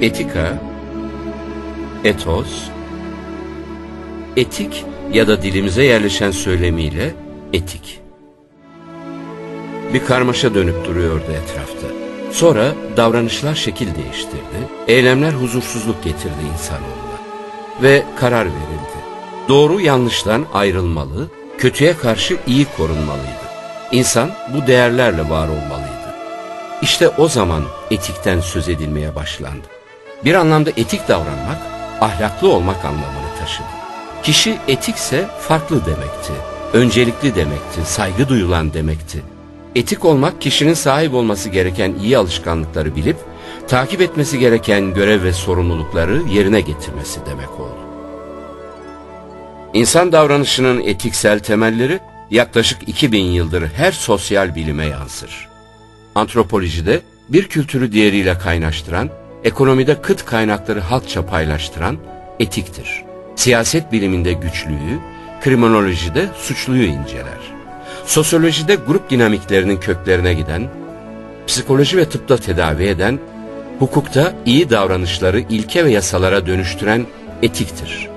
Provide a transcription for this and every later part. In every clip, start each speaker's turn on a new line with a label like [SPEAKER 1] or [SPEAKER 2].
[SPEAKER 1] Etika, etos, etik ya da dilimize yerleşen söylemiyle etik. Bir karmaşa dönüp duruyordu etrafta. Sonra davranışlar şekil değiştirdi, eylemler huzursuzluk getirdi insanoğluna. Ve karar verildi. Doğru yanlıştan ayrılmalı, kötüye karşı iyi korunmalıydı. İnsan bu değerlerle var olmalıydı. İşte o zaman etikten söz edilmeye başlandı. Bir anlamda etik davranmak, ahlaklı olmak anlamını taşıdı. Kişi etikse farklı demekti, öncelikli demekti, saygı duyulan demekti. Etik olmak kişinin sahip olması gereken iyi alışkanlıkları bilip, takip etmesi gereken görev ve sorumlulukları yerine getirmesi demek oldu. İnsan davranışının etiksel temelleri yaklaşık 2000 yıldır her sosyal bilime yansır. Antropolojide bir kültürü diğeriyle kaynaştıran, ekonomide kıt kaynakları halkça paylaştıran etiktir. Siyaset biliminde güçlüyü, kriminolojide suçluyu inceler. Sosyolojide grup dinamiklerinin köklerine giden, psikoloji ve tıpta tedavi eden, hukukta iyi davranışları ilke ve yasalara dönüştüren etiktir.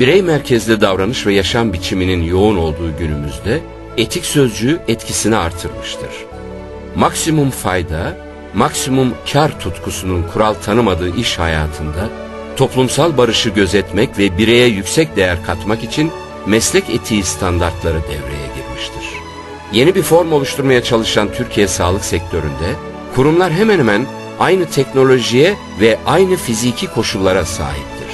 [SPEAKER 1] Birey merkezli davranış ve yaşam biçiminin yoğun olduğu günümüzde etik sözcüğü etkisini artırmıştır. Maksimum fayda, maksimum kar tutkusunun kural tanımadığı iş hayatında toplumsal barışı gözetmek ve bireye yüksek değer katmak için meslek etiği standartları devreye girmiştir. Yeni bir form oluşturmaya çalışan Türkiye sağlık sektöründe kurumlar hemen hemen aynı teknolojiye ve aynı fiziki koşullara sahiptir.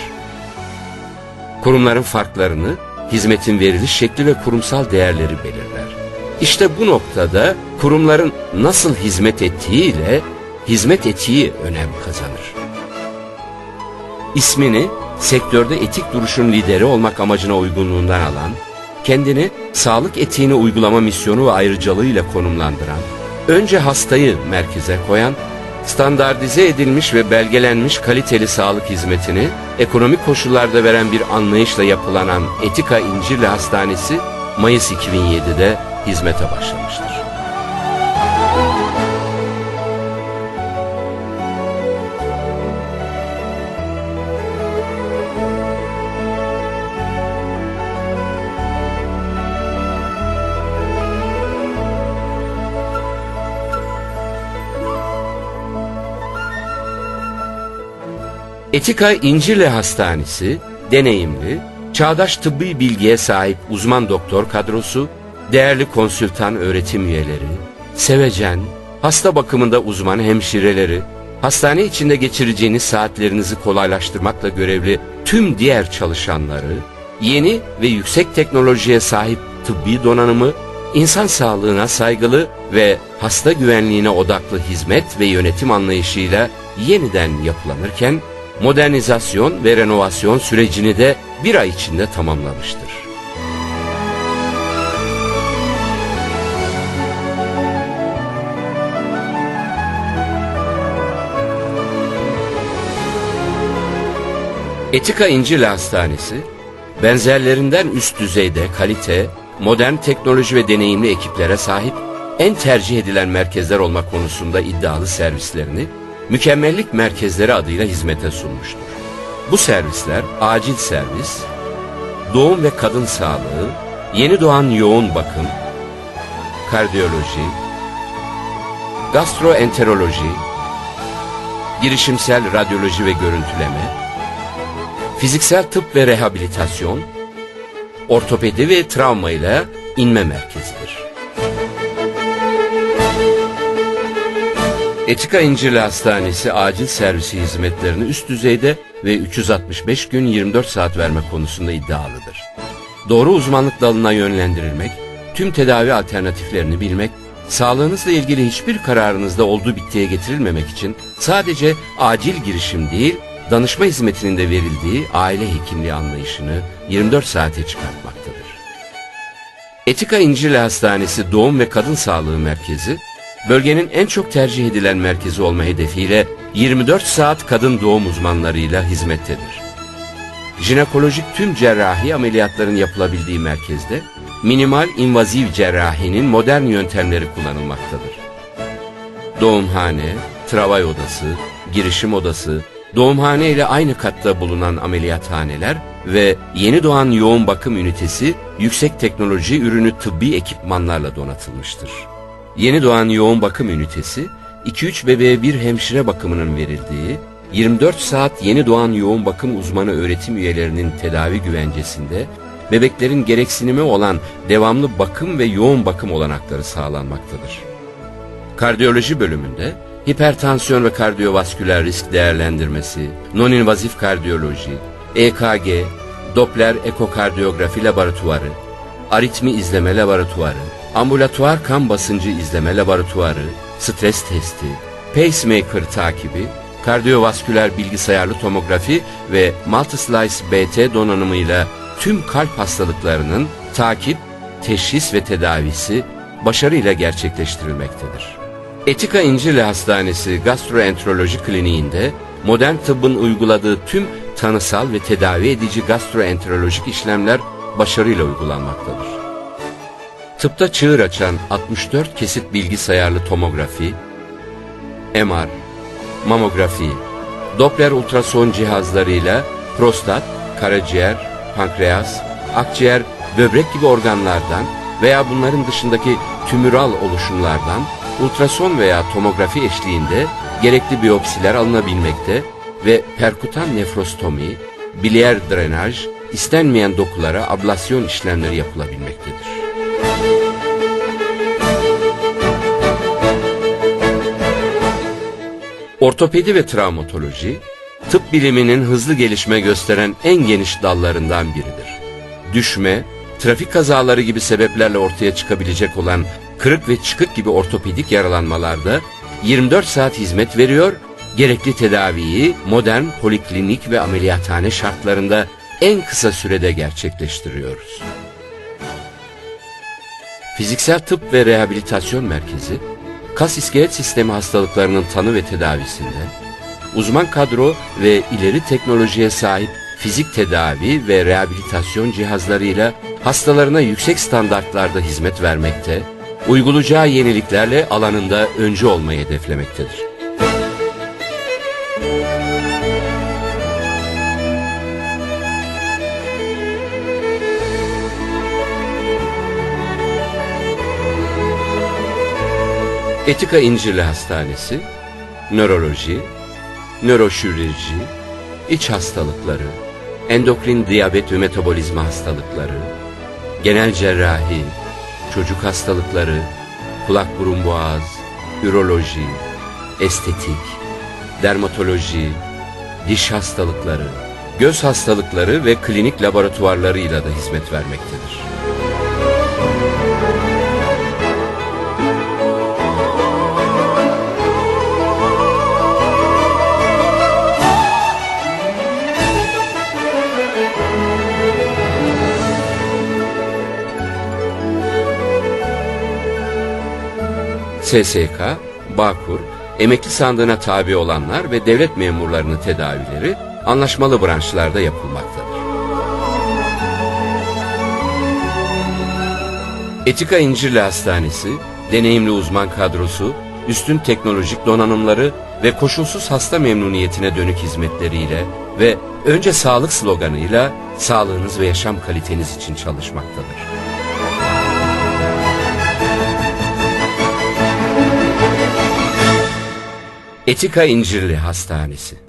[SPEAKER 1] Kurumların farklarını hizmetin veriliş şekli ve kurumsal değerleri belirler. İşte bu noktada kurumların nasıl hizmet ettiğiyle hizmet etiği önem kazanır. İsmini sektörde etik duruşun lideri olmak amacına uygunluğundan alan, kendini sağlık etiğini uygulama misyonu ve ayrıcalığıyla konumlandıran, önce hastayı merkeze koyan, standartize edilmiş ve belgelenmiş kaliteli sağlık hizmetini ekonomik koşullarda veren bir anlayışla yapılanan Etika İncirli Hastanesi Mayıs 2007'de hizmete başlamıştır. Etika İncirli Hastanesi, deneyimli, çağdaş tıbbi bilgiye sahip uzman doktor kadrosu, değerli konsültan öğretim üyeleri, sevecen, hasta bakımında uzman hemşireleri, hastane içinde geçireceğiniz saatlerinizi kolaylaştırmakla görevli tüm diğer çalışanları, yeni ve yüksek teknolojiye sahip tıbbi donanımı, insan sağlığına saygılı ve hasta güvenliğine odaklı hizmet ve yönetim anlayışıyla yeniden yapılanırken, modernizasyon ve renovasyon sürecini de bir ay içinde tamamlamıştır. Etika İncil Hastanesi, benzerlerinden üst düzeyde kalite, modern teknoloji ve deneyimli ekiplere sahip en tercih edilen merkezler olmak konusunda iddialı servislerini mükemmellik merkezleri adıyla hizmete sunmuştur. Bu servisler acil servis, doğum ve kadın sağlığı, yeni doğan yoğun bakım, kardiyoloji, gastroenteroloji, girişimsel radyoloji ve görüntüleme, fiziksel tıp ve rehabilitasyon, ortopedi ve travma ile inme merkezidir. Etika İncirli Hastanesi acil servisi hizmetlerini üst düzeyde ve 365 gün 24 saat verme konusunda iddialıdır. Doğru uzmanlık dalına yönlendirilmek, tüm tedavi alternatiflerini bilmek, sağlığınızla ilgili hiçbir kararınızda olduğu bittiye getirilmemek için sadece acil girişim değil, danışma hizmetinin de verildiği aile hekimliği anlayışını 24 saate çıkartmaktadır. Etika İncirli Hastanesi Doğum ve Kadın Sağlığı Merkezi, bölgenin en çok tercih edilen merkezi olma hedefiyle 24 saat kadın doğum uzmanlarıyla hizmettedir. Jinekolojik tüm cerrahi ameliyatların yapılabildiği merkezde minimal invaziv cerrahinin modern yöntemleri kullanılmaktadır. Doğumhane, travay odası, girişim odası, doğumhane ile aynı katta bulunan ameliyathaneler ve yeni doğan yoğun bakım ünitesi yüksek teknoloji ürünü tıbbi ekipmanlarla donatılmıştır. Yeni doğan yoğun bakım ünitesi 2-3 bebeğe bir hemşire bakımının verildiği 24 saat yeni doğan yoğun bakım uzmanı öğretim üyelerinin tedavi güvencesinde bebeklerin gereksinimi olan devamlı bakım ve yoğun bakım olanakları sağlanmaktadır. Kardiyoloji bölümünde hipertansiyon ve kardiyovasküler risk değerlendirmesi, non-invazif kardiyoloji, EKG, Doppler ekokardiyografi laboratuvarı, aritmi izleme laboratuvarı, ambulatuar kan basıncı izleme laboratuvarı, stres testi, pacemaker takibi, kardiyovasküler bilgisayarlı tomografi ve multislice BT donanımıyla tüm kalp hastalıklarının takip, teşhis ve tedavisi başarıyla gerçekleştirilmektedir. Etika İncirli Hastanesi Gastroenteroloji Kliniğinde modern tıbbın uyguladığı tüm tanısal ve tedavi edici gastroenterolojik işlemler başarıyla uygulanmaktadır. Tıpta çığır açan 64 kesit bilgisayarlı tomografi, MR, mamografi, Doppler ultrason cihazlarıyla prostat, karaciğer, pankreas, akciğer, böbrek gibi organlardan veya bunların dışındaki tümüral oluşumlardan ultrason veya tomografi eşliğinde gerekli biyopsiler alınabilmekte ve perkutan nefrostomi, biliyer drenaj, istenmeyen dokulara ablasyon işlemleri yapılabilmektedir. Ortopedi ve travmatoloji, tıp biliminin hızlı gelişme gösteren en geniş dallarından biridir. Düşme, trafik kazaları gibi sebeplerle ortaya çıkabilecek olan kırık ve çıkık gibi ortopedik yaralanmalarda 24 saat hizmet veriyor, gerekli tedaviyi modern poliklinik ve ameliyathane şartlarında en kısa sürede gerçekleştiriyoruz. Fiziksel Tıp ve Rehabilitasyon Merkezi, kas iskelet sistemi hastalıklarının tanı ve tedavisinden, uzman kadro ve ileri teknolojiye sahip fizik tedavi ve rehabilitasyon cihazlarıyla hastalarına yüksek standartlarda hizmet vermekte, uygulayacağı yeniliklerle alanında öncü olmayı hedeflemektedir. Etika İncirli Hastanesi, nöroloji, nöroşirurji, iç hastalıkları, endokrin diyabet ve metabolizma hastalıkları, genel cerrahi, çocuk hastalıkları, kulak burun boğaz, üroloji, estetik, dermatoloji, diş hastalıkları, göz hastalıkları ve klinik laboratuvarlarıyla da hizmet vermektedir. SSK, Bağkur, emekli sandığına tabi olanlar ve devlet memurlarının tedavileri anlaşmalı branşlarda yapılmaktadır. Etika İncirli Hastanesi, deneyimli uzman kadrosu, üstün teknolojik donanımları ve koşulsuz hasta memnuniyetine dönük hizmetleriyle ve önce sağlık sloganıyla sağlığınız ve yaşam kaliteniz için çalışmaktadır. Etika İncirli Hastanesi